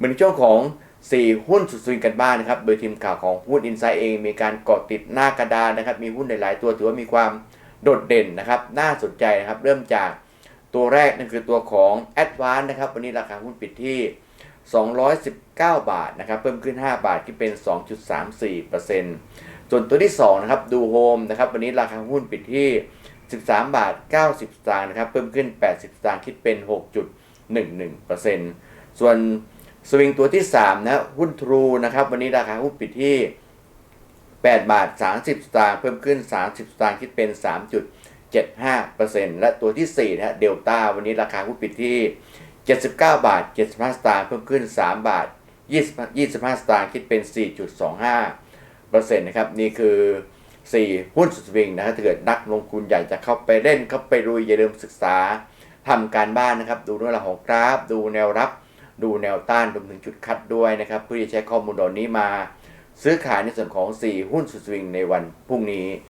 เหมือนช่วงของ 4 หุ้นสุดสวิงกันบ้างนะครับ โดยทีมข่าวของหุ้นอินไซด์เองมีการเกาะติดหน้ากระดานนะครับ มีหุ้นหลาย ๆ ตัวถือว่ามีความโดดเด่นนะครับ น่าสนใจนะครับ เริ่มจากตัวแรกนั่นคือตัวของ a d v a n c e นะครับ วันนี้ราคาหุ้นปิดที่ 219 บาทนะครับ เพิ่มขึ้น 5 บาทที่เป็น 2.34%ส่วนตัวที่ 2 นะครับ ดูโฮมนะครับ วันนี้ราคาหุ้นปิดที่ 13 บาท 90 สตางค์นะครับ เพิ่มขึ้น 80 สตางค์คิดเป็น 6.11%ส่วน สวิงตัวที่ 3 นะ หุ้นทรูนะครับ วันนี้ราคาหุ้นปิดที่ 8 บาท 30 สตางค์เพิ่มขึ้น 30 สตางค์คิดเป็น 3.75%และตัวที่ 4 นะฮะเดลต้าวันนี้ราคาหุ้นปิดที่ 79 บาท 75 สตางค์เพิ่มขึ้น 3 บาท20 25 สตางค์คิดเป็น 4.25%นะครับนี่คือ 4 หุ้นสุดสวิงนะครับถ้าเกิดนักลงทุนอยากจะเข้าไปเล่นเข้าไปรุยอย่าลืมศึกษาทำการบ้านนะครับ ดูเรื่องราวของกราฟ ดูแนวรับ ดูแนวต้านรวมถึงจุดคัดด้วยนะครับเพื่อที่จะใช้ข้อมูลเหล่านี้มา ซื้อขายในส่วนของ 4 หุ้นสุดสวิงในวันพรุ่งนี้